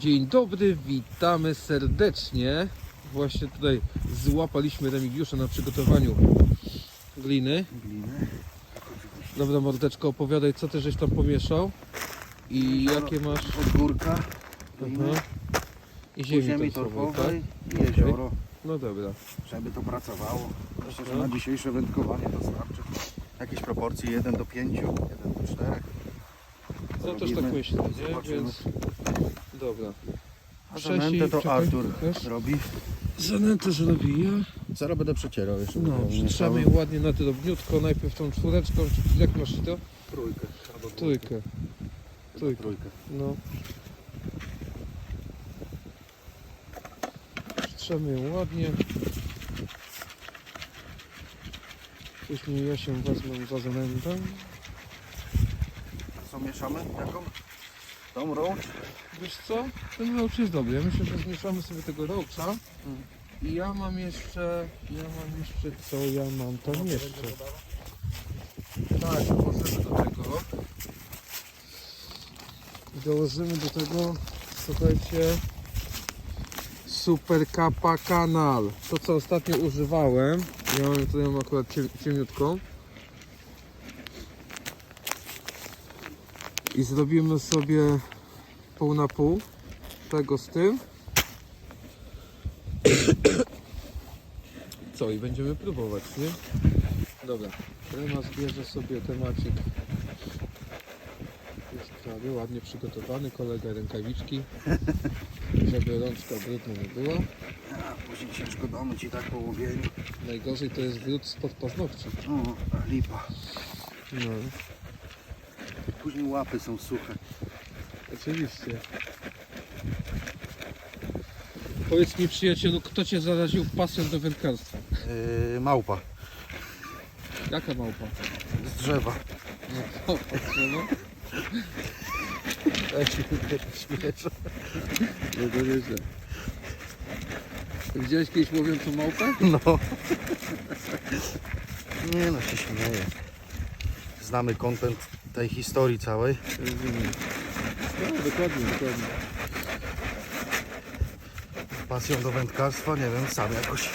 Dzień dobry, witamy serdecznie. Właśnie tutaj złapaliśmy Remigiusza na przygotowaniu gliny. gliny. Dobra mordeczko, opowiadaj co ty żeś tam pomieszał i jakie masz Od górka, gliny, i ziemi, ziemi torfowej, tak? i jezioro, No dobra. żeby to pracowało. Myślę, że No. na dzisiejsze wędkowanie to starczy. Jakieś proporcje 1 do 5, 1 do 4. No też tak myślę, nie? zobaczymy. Więc dobra. A zanętę to czekaj, Artur pokaż. robi. Zanętę zrobi ja. Zaraz będę przecierał jeszcze. No, przytrzemy ją ładnie na drobniutko, najpierw tą czwóreczką, czy jak masz to? Trójkę. albo Trójkę. Trójkę. Trójkę. No. Przytrzemy ją ładnie. Później ja się wezmę za zanętę. Co mieszamy? Jaką? Tą roach? Wiesz co? Ten roach jest dobry. Ja myślę, że zmieszamy sobie tego roacha. I ja mam jeszcze... Ja mam jeszcze... Co ja mam tam jeszcze? Tak, dołożymy do tego. Dołożymy do tego, słuchajcie, Super Kappa Kanal. To co ostatnio używałem. Ja mam tutaj mam akurat ciem, ciemniutką. I zrobimy sobie pół na pół tego z tym. Co i będziemy próbować, nie? Dobra, Remas bierze sobie temacik. Jest prawie ładnie przygotowany, kolega rękawiczki, żeby rączka brudna nie była. A, później ciężko domyć i tak po łowieniu. Najgorzej to jest brud spod paznokci. O, lipa. No, Później łapy są suche. Oczywiście. Powiedz mi przyjacielu, kto cię zaraził pasją do wędkarstwa? Yy, małpa Jaka małpa? z drzewa. No, no. Tak się śmieszę. No to nieźle. Widziałeś kiedyś łowiącą małpę? No. Nie no, się śmieję. Znamy kontent tej historii całej. Rozumiem. No, dokładnie, dokładnie. Pasją do wędkarstwa, nie wiem, sam jakoś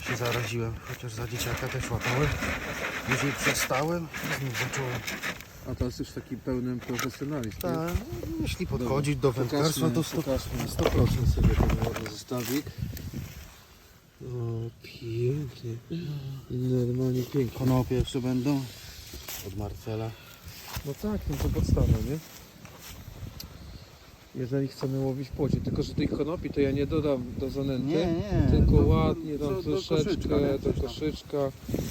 się zaraziłem. Chociaż za dzieciaka też łapałem. Później przestałem i znów zacząłem. A teraz już taki pełnym profesjonalizm, nie? Tak, jeśli podchodzić do wędkarstwa, to 100%. pokażmy 100% sobie ten ładny zestawik. O, pięknie. Normalnie pięknie. Konopie jeszcze będą. Od Marcela. No tak, no to podstawa, nie? Jeżeli chcemy łowić płocie, tylko że tej konopi to ja nie dodam do zanęty. Nie, nie. Tylko do- ładnie tam do troszeczkę koszyczka, do koszyczka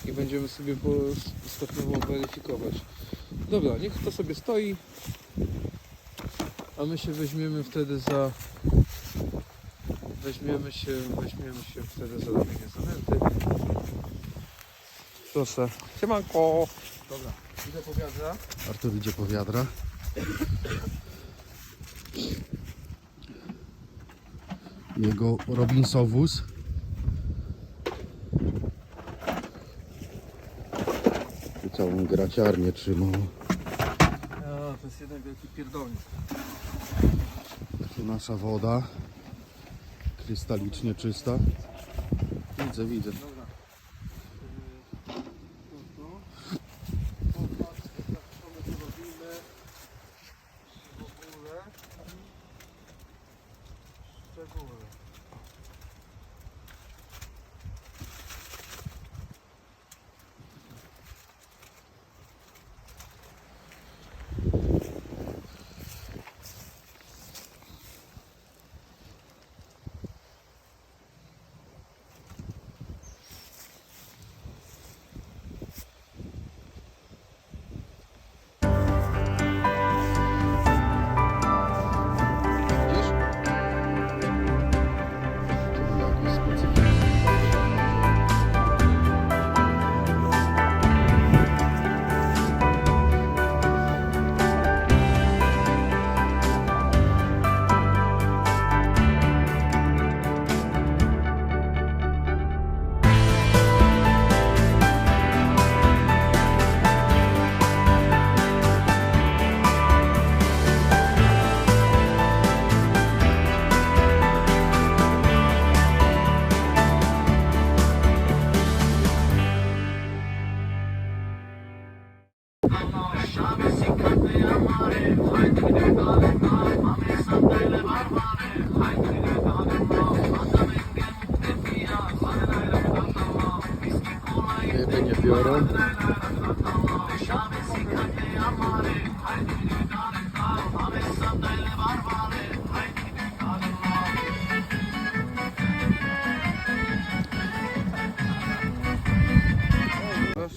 i będziemy sobie stopniowo weryfikować. Dobra, niech to sobie stoi, a my się weźmiemy wtedy za weźmiemy się, weźmiemy się wtedy za robienie zanęty. Proszę. Siemanko. Dobra, idę po wiadra. Artur idzie po wiadra. Jego Robinsowóz. Tu całą graciarnię trzymał. A, to jest jeden wielki pierdolnik. Tu nasza woda. Krystalicznie czysta. Widzę, widzę. Ryby nie biorą.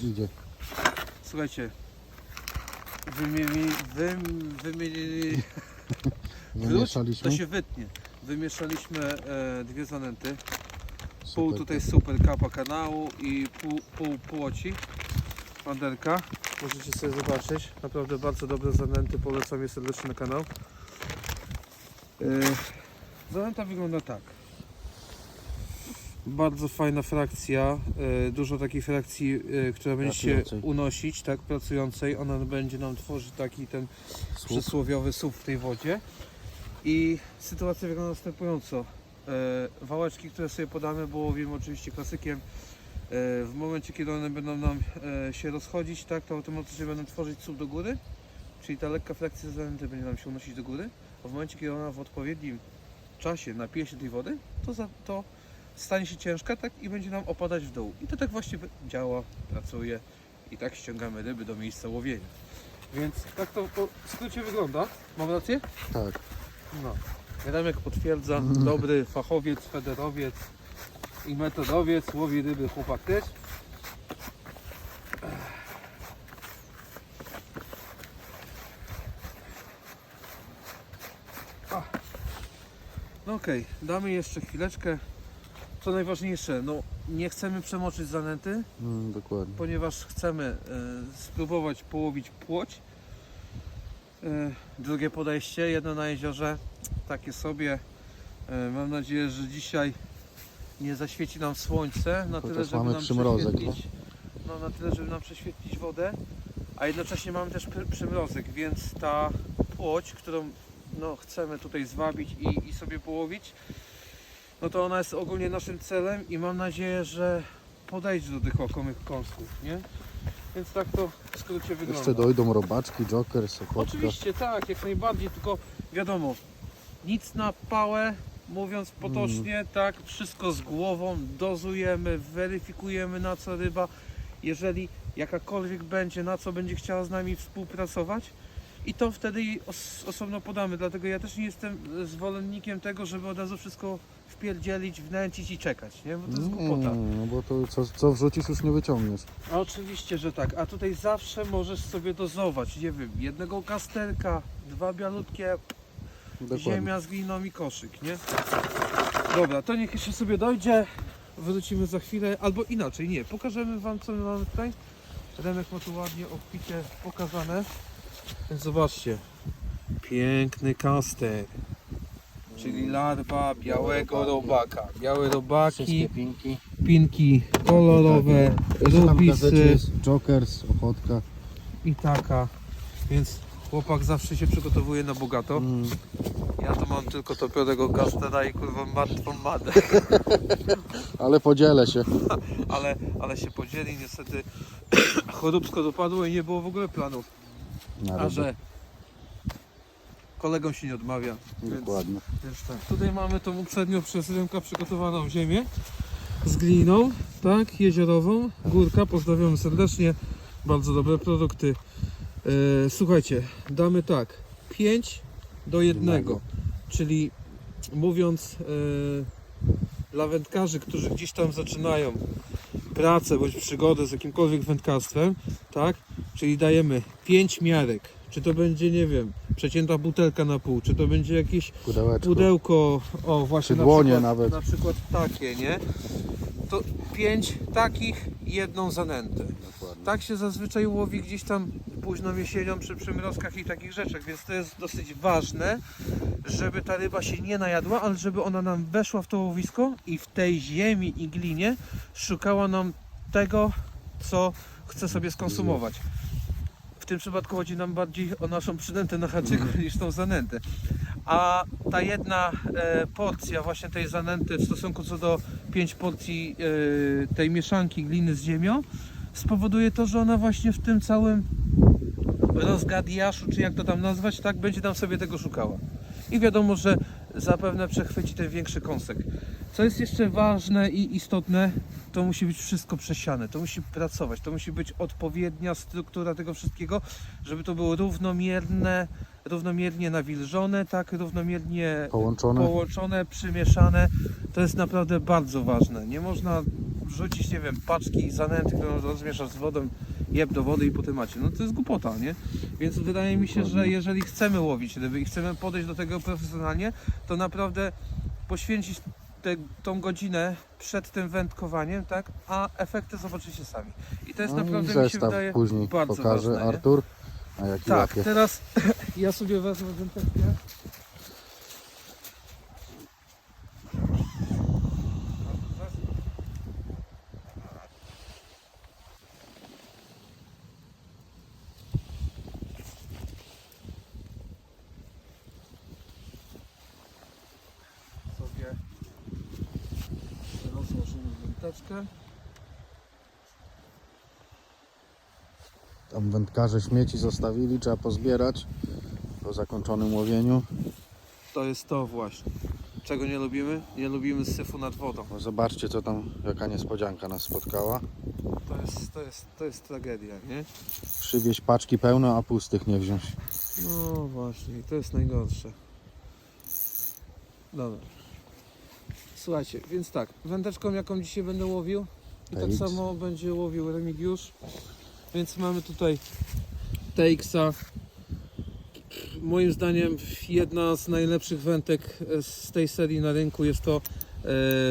Idzie. Słuchajcie, wymienili, no wym, wymienili, wróć, to się wytnie. Wymieszaliśmy e, dwie zanęty, pół tutaj super kapa kanału i pół, pół płoci mandelka. Możecie sobie zobaczyć, naprawdę bardzo dobre zanęty, polecam je serdecznie na kanał. E, zanęta wygląda tak. Bardzo fajna frakcja, e, dużo takiej frakcji, która będzie się unosić, tak, pracującej. Ona będzie nam tworzyć taki ten Słup. przysłowiowy słup w tej wodzie. I sytuacja wygląda następująco. E, wałeczki, które sobie podamy, bo łowimy oczywiście klasykiem. E, w momencie, kiedy one będą nam e, się rozchodzić, tak, to automatycznie będą tworzyć słup do góry. Czyli ta lekka frakcja zanęty będzie nam się unosić do góry. A w momencie, kiedy ona w odpowiednim czasie napije się tej wody, to, za, to stanie się ciężka tak, i będzie nam opadać w dół. I to tak właśnie działa, pracuje i tak ściągamy ryby do miejsca łowienia. Więc tak to po skrócie wygląda. Mam rację? Tak. No. Remek potwierdza, dobry fachowiec, federowiec i metodowiec, łowi ryby chłopak też. No okej, damy jeszcze chwileczkę. Co najważniejsze, no nie chcemy przemoczyć zanęty, Mm, dokładnie. ponieważ chcemy e, spróbować połowić płoć. E, drugie podejście, jedno na jeziorze, takie sobie. E, mam nadzieję, że dzisiaj nie zaświeci nam słońce na tyle, żeby mamy nam przymrozek, prześwietlić, no, na tyle, żeby nam prześwietlić wodę, a jednocześnie mamy też pr- przymrozek, więc ta płoć, którą no, chcemy tutaj zwabić i, i sobie połowić, no to ona jest ogólnie naszym celem i mam nadzieję, że podejdzie do tych łakomych kąsków, nie? Więc tak to w skrócie wygląda. Jeszcze dojdą robaczki, jokers, ochotka. Oczywiście tak, jak najbardziej, tylko wiadomo, nic na pałę, mówiąc potocznie, tak, wszystko z głową, dozujemy, weryfikujemy na co ryba, jeżeli jakakolwiek będzie, na co będzie chciała z nami współpracować i to wtedy os osobno podamy, dlatego ja też nie jestem zwolennikiem tego, żeby od razu wszystko wpierdzielić, wnęcić i czekać, nie, bo to jest głupota. Mm, no bo to co, co wrzucisz już nie wyciągniesz. A Oczywiście, że tak. A tutaj zawsze możesz sobie dozować, nie wiem, jednego kastelka, dwa bialutkie, Dokładnie. ziemia z gliną i koszyk, nie? Dobra, to niech jeszcze sobie dojdzie. Wrócimy za chwilę, albo inaczej, nie, pokażemy Wam co my mamy tutaj. Remek ma tu ładnie obficie pokazane. Więc zobaczcie. Piękny kastel. Czyli larwa białego robaka. Białe robaki, Wszystkie pinki. pinki kolorowe, w gazecie rubisy. jokers, ochotka. i taka. Więc chłopak zawsze się przygotowuje na bogato. Mm, Ja to mam tylko topionego kastera i kurwa martwą madę. ale podzielę się. Ale, ale się podzieli niestety. Choróbsko dopadło i nie było w ogóle planów. A że kolegom się nie odmawia. Więc, Dokładnie. więc tak. Tutaj mamy tą uprzednio przez rynka przygotowaną ziemię z gliną, tak, jeziorową. Górka, pozdrawiamy serdecznie. Bardzo dobre produkty. E, słuchajcie, damy tak, 5 do 1, Jednego. czyli mówiąc e, dla wędkarzy, którzy gdzieś tam zaczynają pracę bądź przygodę z jakimkolwiek wędkarstwem, tak, czyli dajemy 5 miarek, czy to będzie, nie wiem, przecięta butelka na pół, czy to będzie jakieś Pudełeczko. pudełko, o właśnie Czy na dłonie przykład, nawet. na przykład takie, nie? To pięć takich, jedną zanętę. Dokładnie. Tak się zazwyczaj łowi gdzieś tam późną jesienią przy przymrozkach i takich rzeczach, więc to jest dosyć ważne, żeby ta ryba się nie najadła, ale żeby ona nam weszła w to łowisko i w tej ziemi i glinie szukała nam tego, co chce sobie skonsumować. W tym przypadku chodzi nam bardziej o naszą przynętę na haczyku niż tą zanętę. A ta jedna e, porcja właśnie tej zanęty w stosunku co do 5 porcji e, tej mieszanki gliny z ziemią spowoduje to, że ona właśnie w tym całym rozgadiaszu, czy jak to tam nazwać, tak będzie tam sobie tego szukała. I wiadomo, że zapewne przechwyci ten większy kąsek. Co jest jeszcze ważne i istotne, to musi być wszystko przesiane, to musi pracować, to musi być odpowiednia struktura tego wszystkiego, żeby to było równomierne, równomiernie nawilżone, tak, równomiernie Połączone. połączone, przymieszane. To jest naprawdę bardzo ważne. Nie można wrzucić, nie wiem, paczki zanęty, którą rozmieszasz z wodą, jeb do wody i potem macie. No to jest głupota, nie? Więc wydaje mi się, że jeżeli chcemy łowić ryby i chcemy podejść do tego profesjonalnie, to naprawdę poświęcić tę tą godzinę przed tym wędkowaniem, tak? A efekty zobaczycie sami. I to jest No naprawdę, mi się wydaje, później bardzo pokaże ważne? Artur. A jaki Tak, łapie. teraz ja sobie wezmę wędeczkę. Sobie Tam wędkarze śmieci zostawili, trzeba pozbierać po zakończonym łowieniu. To jest to właśnie. Czego nie lubimy? Nie lubimy syfu nad wodą. No zobaczcie co tam, jaka niespodzianka nas spotkała. To jest, to jest, to jest tragedia, nie? Przywieźć paczki pełne, a pustych nie wziąć. No właśnie, i to jest najgorsze. Dobra. Słuchajcie, więc tak, wędeczką jaką dzisiaj będę łowił i tak samo będzie łowił Remigiusz. Więc mamy tutaj TX-a. Moim zdaniem jedna z najlepszych wędek z tej serii na rynku jest to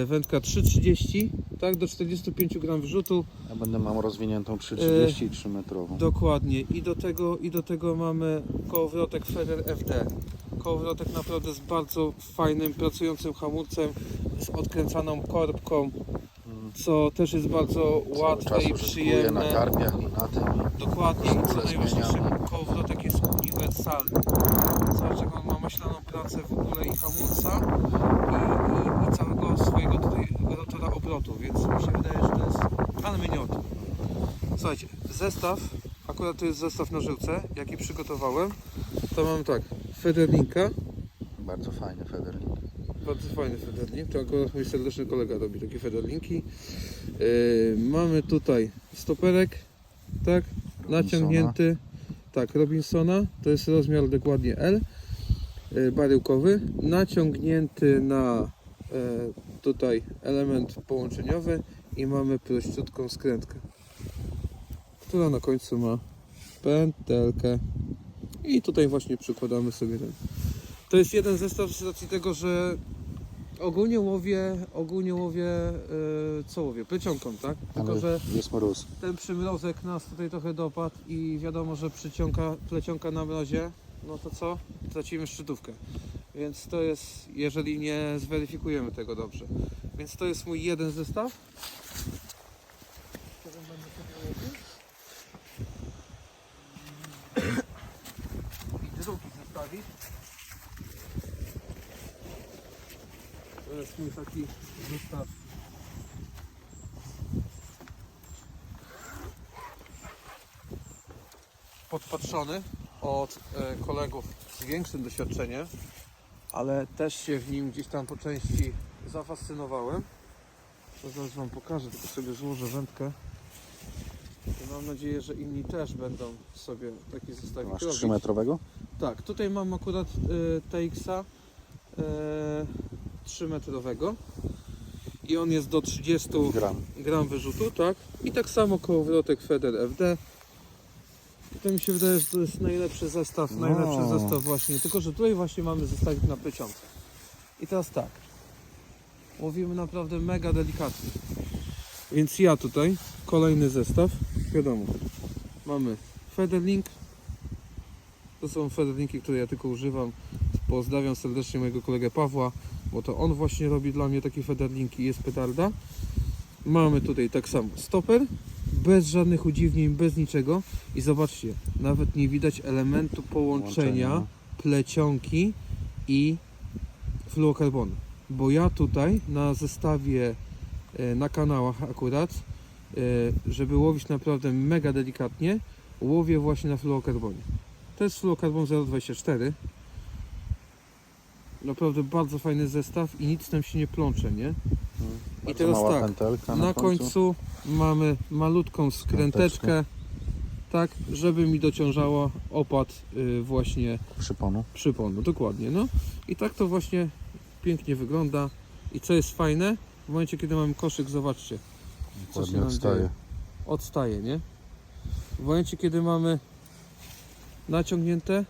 wędka 330, tak, do 45 gram wrzutu. Ja będę mam rozwiniętą 3,30 i 3 metrową. Dokładnie. I do tego, i do tego mamy kołowrotek Feder FD. Kołowrotek naprawdę z bardzo fajnym, pracującym hamulcem, z odkręcaną korbką, co też jest bardzo łatwe Cały i czas użytkuję na przyjemne. karpiach i na tym. Dokładnie. I co najważniejsze, kołowrotek jest uniwersalny. Zobacz, on ma maślaną pracę w ogóle i hamulca i, i, i całego swojego tutaj rotora obrotu, więc mi się wydaje, że to jest... Ale my nie o tym. Słuchajcie, zestaw, akurat to jest zestaw na żyłce, jaki przygotowałem. To mam tak, Federlinka, Bardzo fajny federlink. bardzo fajny Federlink, to akurat mój serdeczny kolega robi takie Federlinki. Yy, mamy tutaj stoperek, tak, naciągnięty, tak, Robinsona, to jest rozmiar dokładnie L, yy, baryłkowy, naciągnięty na tutaj element połączeniowy i mamy prościutką skrętkę, która na końcu ma pętelkę i tutaj właśnie przykładamy sobie ten. To jest jeden zestaw z racji tego, że ogólnie łowię, ogólnie łowię, yy, co łowię? Plecionką, tak? Tylko, że jest mróz. ten przymrozek nas tutaj trochę dopadł i wiadomo, że przyciąga plecionka na mrozie, no to co? Tracimy szczytówkę. Więc to jest, jeżeli nie zweryfikujemy tego dobrze. Więc to jest mój jeden zestaw. I drugi zestawik. To jest mój taki zestaw podpatrzony od e, kolegów z większym doświadczeniem, ale też się w nim gdzieś tam po części zafascynowałem. To zaraz Wam pokażę, tylko sobie złożę wędkę. I mam nadzieję, że inni też będą sobie taki zestawik Masz robić. 3 metrowego? Tak, tutaj mam akurat y, TX-a y, 3 metrowego i on jest do 30 Gram. gram wyrzutu, tak? I tak samo kołowrotek Feder FD. To mi się wydaje, że to jest najlepszy zestaw, No. najlepszy zestaw właśnie, tylko że tutaj właśnie mamy zestawik na plecionce. I teraz tak, łowimy naprawdę mega delikatnie. Więc ja tutaj, kolejny zestaw, wiadomo, mamy Federlink, to są Federlinki, które ja tylko używam. Pozdrawiam serdecznie mojego kolegę Pawła, bo to on właśnie robi dla mnie takie Federlinki, jest petarda. Mamy tutaj tak samo stoper, bez żadnych udziwnień, bez niczego. I zobaczcie, nawet nie widać elementu połączenia Łączenia. plecionki i fluokarbonu. Bo ja tutaj na zestawie, e, na kanałach akurat, e, żeby łowić naprawdę mega delikatnie, łowię właśnie na fluokarbonie. To jest fluokarbon 0,24. Naprawdę bardzo fajny zestaw i nic tam się nie plącze, nie? Bardzo teraz mała tak, pętelka Na, na, końcu. mamy malutką skręteczkę, tak, żeby mi dociążała opad y, właśnie Przyponu. przyponu, dokładnie, no. I tak to właśnie pięknie wygląda. I co jest fajne, w momencie kiedy mamy koszyk, zobaczcie, Co się Ładnie nam odstaje. dzieje? Odstaje, nie? W momencie, kiedy mamy naciągnięte,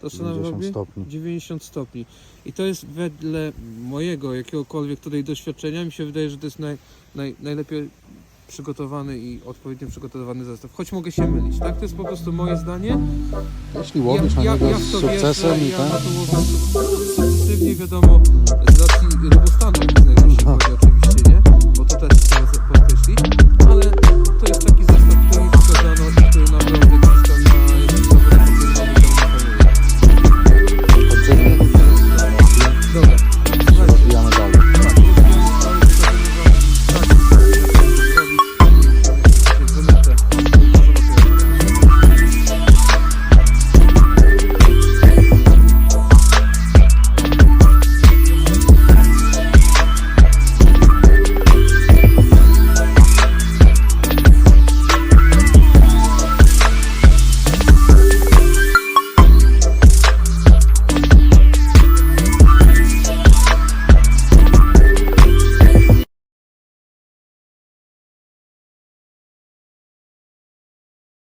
to co nam 90 robi? stopni. 90 stopni. I to jest wedle mojego jakiegokolwiek tutaj doświadczenia, mi się wydaje, że to jest naj, naj, najlepiej przygotowany i odpowiednio przygotowany zestaw. Choć mogę się mylić, tak? To jest po prostu moje zdanie. Jeśli łowisz na niego z to sukcesem wierzę, i ja ten, na to łowię suk- sukcesywnie, wiadomo, z racji